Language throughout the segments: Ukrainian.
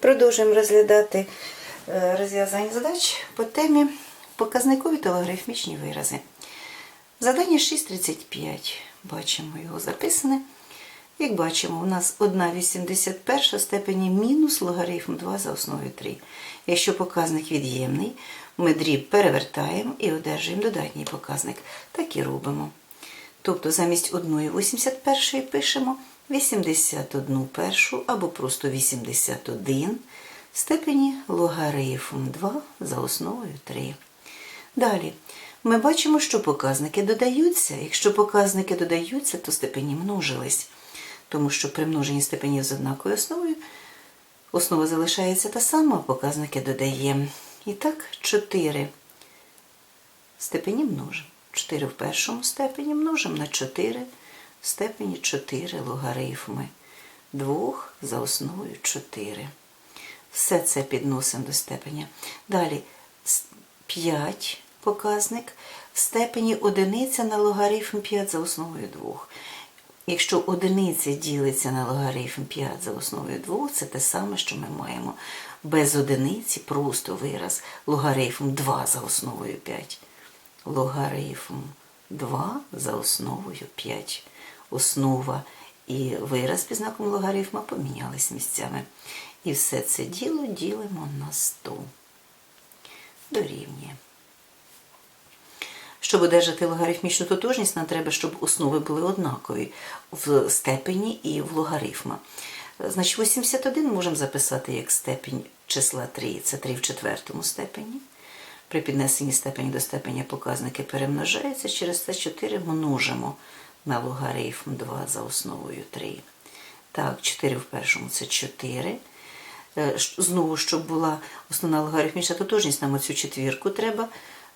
Продовжуємо розглядати е, розв'язання задач по темі показникові та логарифмічні вирази. Задання 6.35. Бачимо його записане. Як бачимо, у нас 1,81 степені мінус логарифм 2 за основою 3. Якщо показник від'ємний, ми дріб перевертаємо і одержуємо додатній показник. Так і робимо. Тобто замість 1,81 пишемо 81 першу або просто 81 в степені логарифм 2 за основою 3. Далі ми бачимо, що показники додаються. Якщо показники додаються, то степені множились. Тому що при множенні степенів з однакою основою основа залишається та сама, а показники додаємо. І так, 4 степені множимо. 4 в першому степені множимо на 4 в степені 4 логарифми. 2 за основою 4. Все це підносимо до степеня. Далі 5 показник в степені одиниця на логарифм 5 за основою 2. Якщо одиниця ділиться на логарифм 5 за основою 2, це те саме, що ми маємо без одиниці просто вираз логарифм 2 за основою 5. Логарифм 2 за основою 5. Основа і вираз під знаком логарифма помінялись місцями. І все це діло ділимо на 100. Дорівнює. Щоб одержати логарифмічну тотожність, нам треба, щоб основи були однакові в степені і в логарифма. Значить, 81 можемо записати як степень числа 3, це 3 в четвертому степені. При піднесенні степені до степеня показники перемножаються, через це 4 множимо на логарифм 2 за основою 3. Так, 4 в першому це 4. Е, Знову, щоб була основна логарифмічна тотожність, нам оцю четвірку треба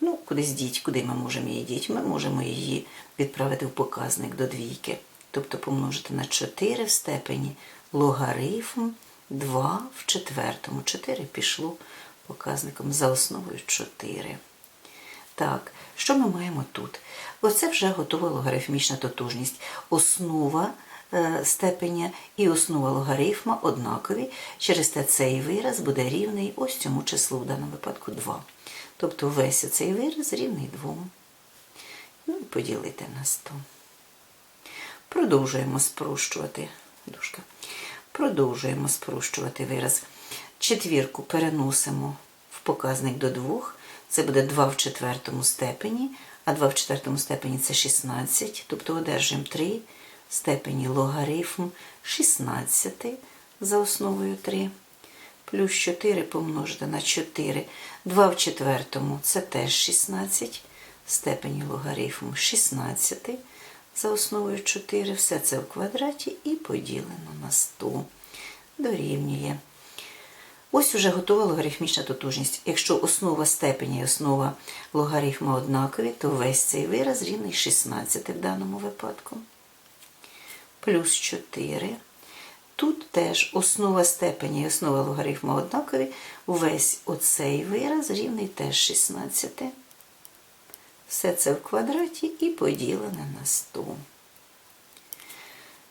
ну, кудись діть, куди ми можемо її діть. Ми можемо її відправити в показник до двійки. Тобто помножити на 4 в степені логарифм 2 в четвертому. 4 пішло показником за основою 4. Так, що ми маємо тут? Оце вже готова логарифмічна тотожність. Основа е, степеня і основа логарифма однакові. Через те цей вираз буде рівний ось цьому числу, в даному випадку 2. Тобто весь цей вираз рівний 2. Ну поділити на 100. Продовжуємо спрощувати. Дужка. Продовжуємо спрощувати вираз. Четвірку переносимо в показник до 2. Це буде 2 в четвертому степені, а 2 в четвертому степені це 16. Тобто одержимо 3 в степені логарифм 16 за основою 3. Плюс 4 помножити на 4. 2 в четвертому це теж 16. В степені логарифму 16 за основою 4. Все це в квадраті і поділено на 100. Дорівнює. Ось уже готова логарифмічна тотожність. Якщо основа степеня і основа логарифма однакові, то весь цей вираз рівний 16 в даному випадку. Плюс 4. Тут теж основа степеня і основа логарифма однакові. Весь оцей вираз рівний теж 16. Все це в квадраті і поділене на 100.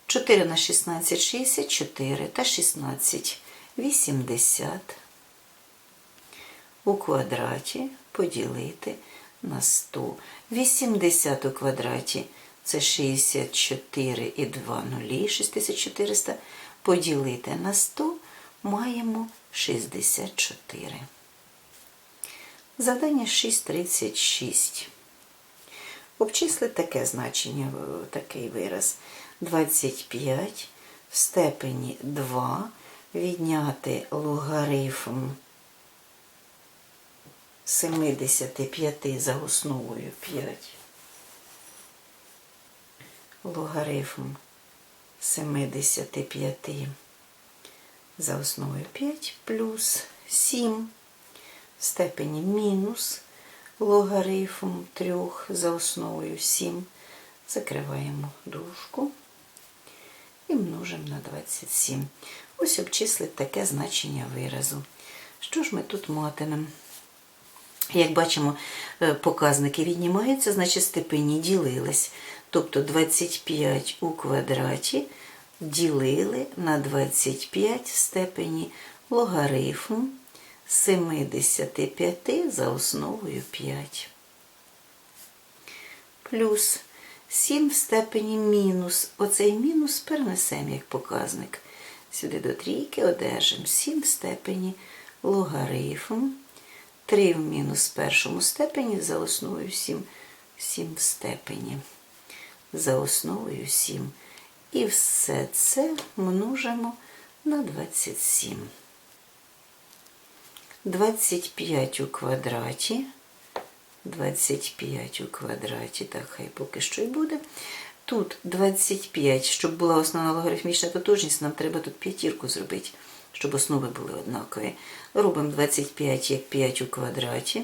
4 на 16 – 64 та 16 – 80. У квадраті поділити на 100. 80 у квадраті – це 64 і 2 нулі, 6400. Поділити на 100 маємо 64. Завдання 6.36. Обчисли таке значення, такий вираз. 25 в степені 2 відняти логарифм 75 за основою 5. Логарифм 75 за основою 5 плюс 7 в степені мінус логарифм 3 за основою 7. Закриваємо дужку і множимо на 27. Ось обчислить таке значення виразу. Що ж ми тут матимемо? Як бачимо, е, показники віднімаються, значить степені ділились. Тобто 25 у квадраті ділили на 25 в степені логарифм 75 за основою 5. Плюс 7 в степені мінус. Оцей мінус перенесемо як показник. Сюди до трійки одержимо 7 в степені логарифм. 3 в мінус першому степені за основою 7. 7 в степені. За основою 7. І все це множимо на 27. 25 у квадраті. 25 у квадраті, так хай поки що й буде. Тут 25, щоб була основна логарифмічна тотожність, нам треба тут п'ятірку зробити, щоб основи були однакові. Робимо 25 як 5 у квадраті.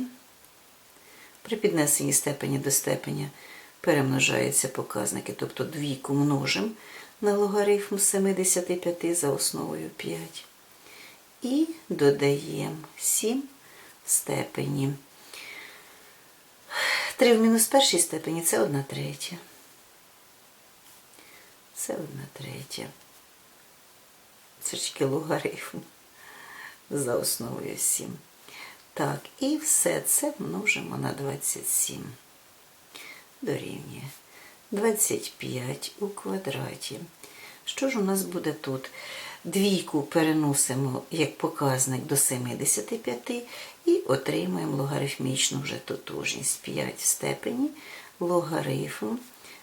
При піднесенні степені до степеня перемножаються показники, тобто двійку множимо на логарифм 75 за основою 5. І додаємо 7 в степені. 3 в мінус першій степені це 1 третя. Це 1 третя. Це ж тільки логарифм за основою 7. Так, і все це множимо на 27. Дорівнює 25 у квадраті. Що ж у нас буде тут? Двійку переносимо як показник до 75 і отримаємо логарифмічну вже тотожність 5 в степені логарифм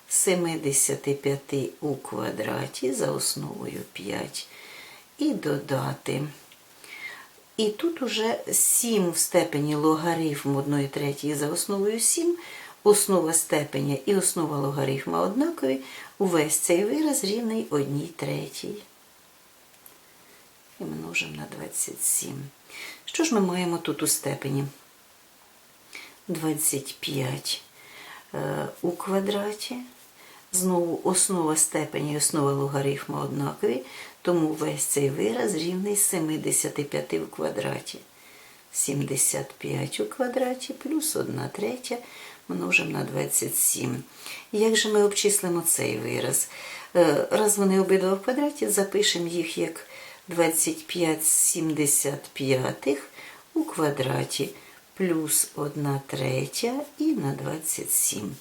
75 у квадраті за основою 5 і додати. І тут уже 7 в степені логарифм 1 третій за основою 7, основа степеня і основа логарифма однакові, увесь цей вираз рівний 1 третій. І множимо на 27. Що ж ми маємо тут у степені? 25 е, у квадраті. Знову основа степені і основа логарифма однакові, тому весь цей вираз рівний 75 у квадраті. 75 у квадраті плюс 1 третя множимо на 27. Як же ми обчислимо цей вираз? Е, Раз вони обидва в квадраті, запишемо їх як 25 75 у квадраті плюс 1 третя і на 27.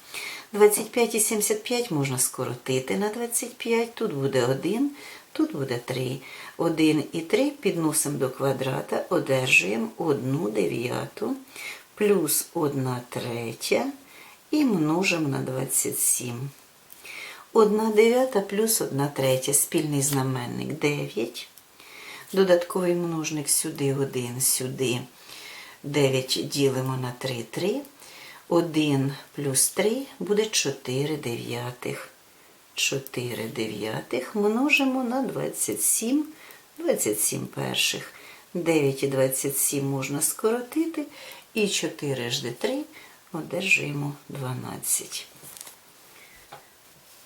25 і 75 можна скоротити на 25. Тут буде 1, тут буде 3. 1 і 3 підносимо до квадрата, одержуємо 1 дев'яту плюс 1 третя і множимо на 27. 1 дев'ята плюс 1 третя. Спільний знаменник 9. Додатковий множник сюди 1, сюди 9 ділимо на 3, 3. 1 плюс 3 буде 4 дев'ятих. 4 дев'ятих множимо на 27, 27 перших. 9 і 27 можна скоротити. І 4 жди 3 одержуємо 12.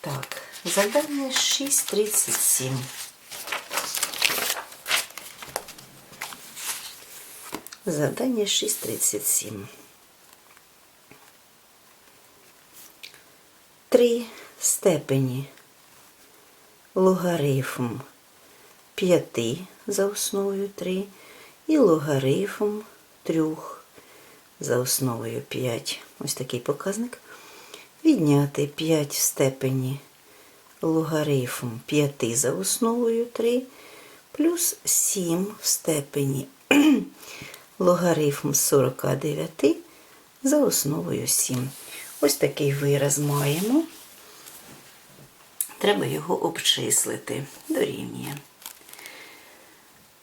Так, завдання 6,37. Завдання 6,37. 3 степені логарифм 5 за основою 3 і логарифм 3 за основою 5. Ось такий показник. Відняти 5 в степені логарифм 5 за основою 3 плюс 7 в степені логарифм 49 за основою 7. Ось такий вираз маємо. Треба його обчислити. Дорівнює.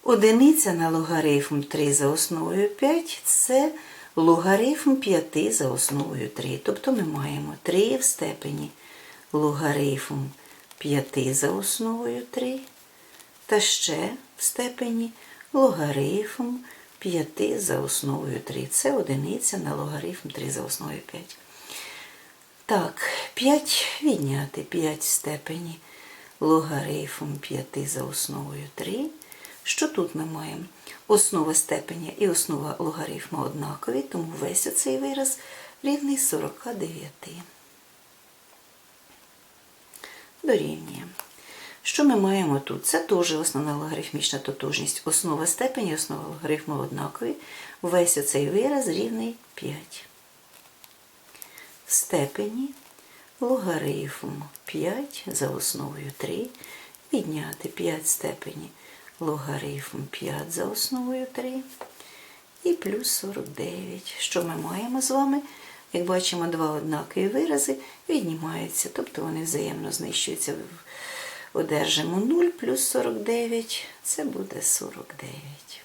Одиниця на логарифм 3 за основою 5 це логарифм 5 за основою 3. Тобто ми маємо 3 в степені логарифм 5 за основою 3. Та ще в степені логарифм 5 за основою 3. Це одиниця на логарифм 3 за основою 5. Так, 5 відняти 5 в степені логарифм 5 за основою 3. Що тут ми маємо? Основа степеня і основа логарифма однакові, тому весь оцей вираз рівний 49. Дорівнює. Що ми маємо тут? Це теж основна логарифмічна тотожність. Основа степені, основа логарифму однакові. Весь оцей вираз рівний 5. В степені логарифм 5 за основою 3. Відняти 5 степені логарифм 5 за основою 3. І плюс 49. Що ми маємо з вами? Як бачимо, два однакові вирази віднімаються, тобто вони взаємно знищуються. Одержимо 0 плюс 49, це буде 49.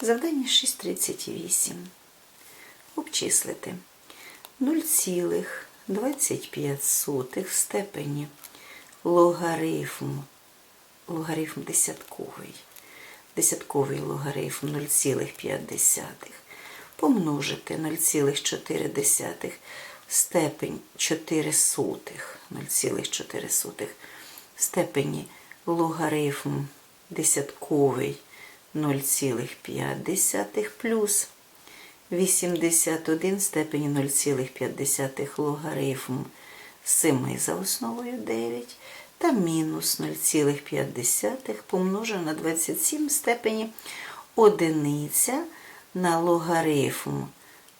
Завдання 6.38. Обчислити 0,25 в степені логарифм, логарифм десятковий, десятковий логарифм 0,5 помножити 0,4 в степень 4 сотих, 0,4 в степені логарифм десятковий 0,5 плюс 81 в степені 0,5 логарифм 7 за основою 9 та мінус 0,5 помножено на 27 в степені одиниця на логарифм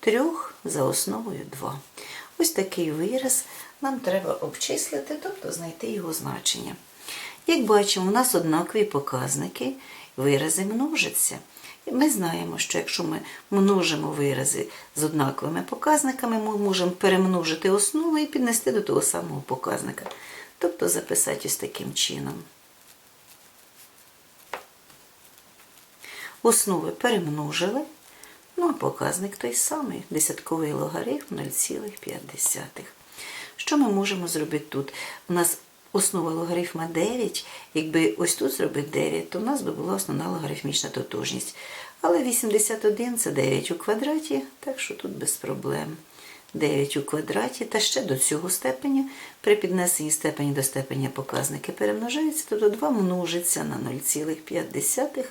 3 за основою 2. Ось такий вираз нам треба обчислити, тобто знайти його значення. Як бачимо, у нас однакові показники, вирази множаться. Ми знаємо, що якщо ми множимо вирази з однаковими показниками, ми можемо перемножити основу і піднести до того самого показника. Тобто записати ось таким чином. Основи перемножили, ну а показник той самий, десятковий логарифм 0,5. Що ми можемо зробити тут? У нас основа логарифма 9, якби ось тут зробити 9, то в нас би була основна логарифмічна тотожність. Але 81 це 9 у квадраті, так що тут без проблем. 9 у квадраті, та ще до цього степеня. При піднесенні степені до степеня показники перемножаються, тобто 2 множиться на 0,5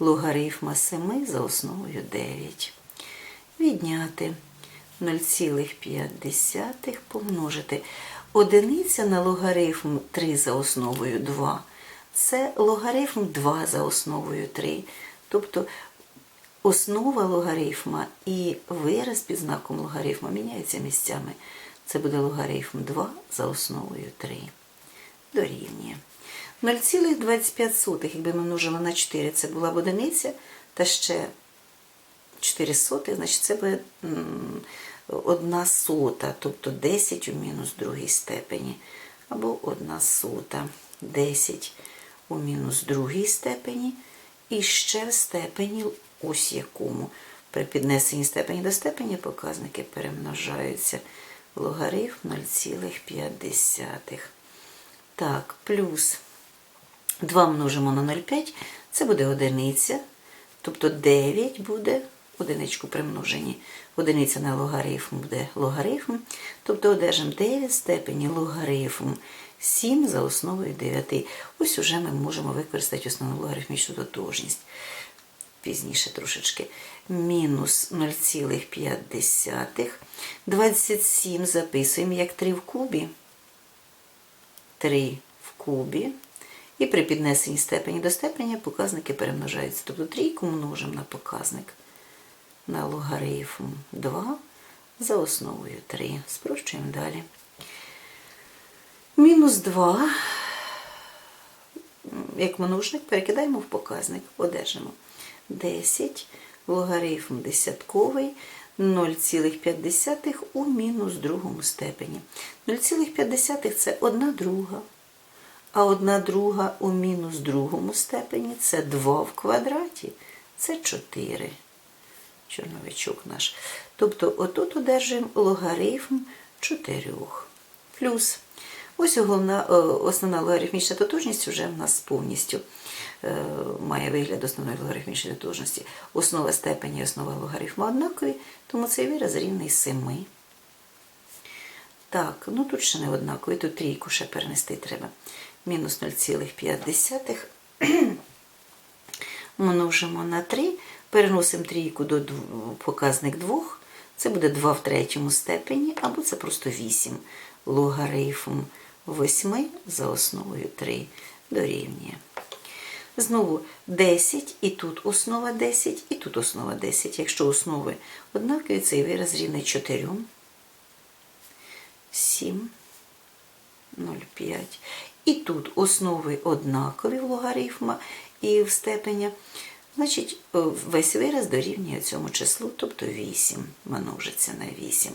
логарифма 7 за основою 9. Відняти 0,5 помножити. Одиниця на логарифм 3 за основою 2. Це логарифм 2 за основою 3. Тобто основа логарифма і вираз під знаком логарифма міняються місцями. Це буде логарифм 2 за основою 3. Дорівнює. 0,25, якби ми множили на 4, це була б одиниця, та ще 4 сотих, значить це буде одна сота, тобто 10 у мінус другій степені. Або одна сота, 10 у мінус другій степені. І ще в степені ось якому. При піднесенні степені до степені показники перемножаються. Логарифм 0,5. Так, плюс 2 множимо на 0,5, це буде одиниця. Тобто 9 буде одиничку при множенні. Одиниця на логарифм буде логарифм. Тобто одержимо 9 степені логарифм 7 за основою 9. Ось уже ми можемо використати основну логарифмічну тотожність. Пізніше трошечки. Мінус 0,5. 27 записуємо як 3 в кубі. 3 в кубі. І при піднесенні степені до степені показники перемножаються. Тобто трійку множимо на показник на логарифм 2 за основою 3. Спрощуємо далі. Мінус 2, як множник, перекидаємо в показник, одержимо 10, логарифм десятковий, 0,5 у мінус другому степені. 0,5 це 1 друга. А 1 друга у мінус другому степені це 2 в квадраті, це 4 чорновичок наш. Тобто отут одержуємо логарифм 4. Плюс. Ось головна, основна логарифмічна тотожність вже в нас повністю е, має вигляд основної логарифмічної тотожності. Основа степені і основа логарифму однакові, тому цей вираз рівний 7. Так, ну тут ще не однаковий, тут трійку ще перенести треба. Мінус 0,5 множимо на 3. Переносимо трійку до показник 2, це буде 2 в третьому степені, або це просто 8 логарифм 8 за основою 3 дорівнює. Знову 10, і тут основа 10, і тут основа 10. Якщо основи однакові, цей вираз рівний 4. 7, 0,5. І тут основи однакові в логарифма і в степеня. Значить, весь вираз дорівнює цьому числу, тобто 8 множиться на 8.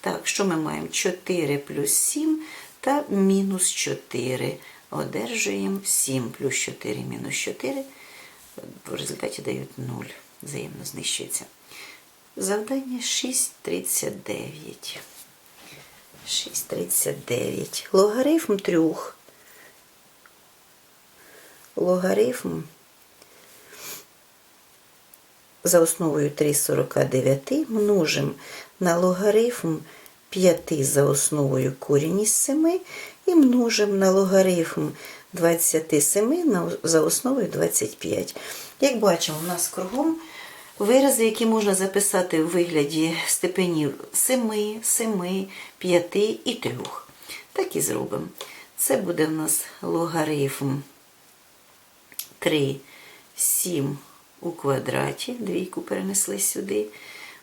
Так, що ми маємо? 4 плюс 7 та мінус 4. Одержуємо 7 плюс 4 мінус 4. В результаті дають 0. Взаємно знищується. Завдання 6,39. 6,39. Логарифм трьох. Логарифм за основою 3,49 множимо на логарифм 5 за основою корінь із 7 і множимо на логарифм 27 за основою 25. Як бачимо, у нас кругом вирази, які можна записати у вигляді степенів 7, 7, 5 і 3. Так і зробимо. Це буде в нас логарифм 3, 7 у квадраті, двійку перенесли сюди,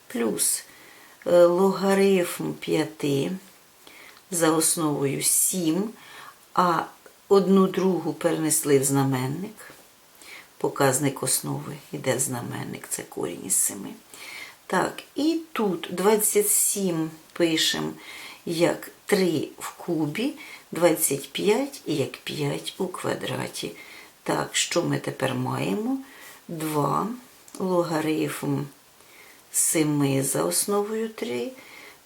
плюс е, логарифм 5 за основою 7, а одну другу перенесли в знаменник. Показник основи йде знаменник, це корінь із 7. Так, і тут 27 пишемо як 3 в кубі, 25 і як 5 у квадраті. Так, що ми тепер маємо? 2 логарифм 7 за основою 3.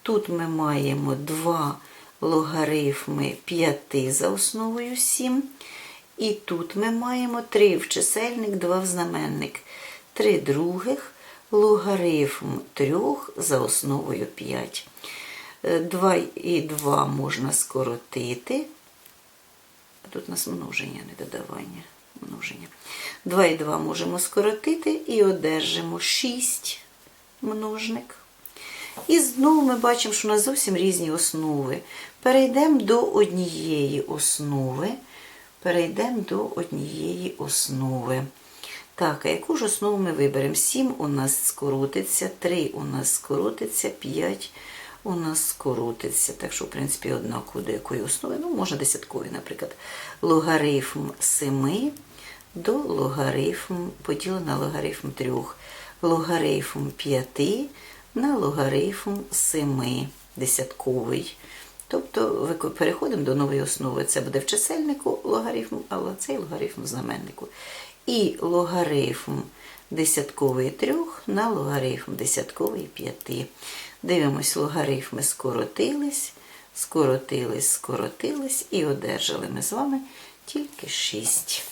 Тут ми маємо 2 логарифми 5 за основою 7. І тут ми маємо 3 в чисельник, 2 в знаменник. 3 других логарифм 3 за основою 5. 2 і 2 можна скоротити. Тут нас множення, не додавання. Множення. 2 і 2 можемо скоротити і одержимо 6 множник. І знову ми бачимо, що у нас зовсім різні основи. Перейдемо до однієї основи. Перейдемо до однієї основи. Так, а яку ж основу ми виберемо? 7 у нас скоротиться, 3 у нас скоротиться, 5 у нас скоротиться. Так що, в принципі, однаково до якої основи. Ну, можна десяткові, наприклад. Логарифм 7 до логарифм поділено на логарифм 3. Логарифм 5 на логарифм 7 десятковий. Тобто переходимо до нової основи. Це буде в чисельнику логарифм, але цей логарифм в знаменнику. І логарифм десятковий 3 на логарифм десятковий 5. Дивимось, логарифми скоротились, скоротились, скоротились і одержали ми з вами тільки 6.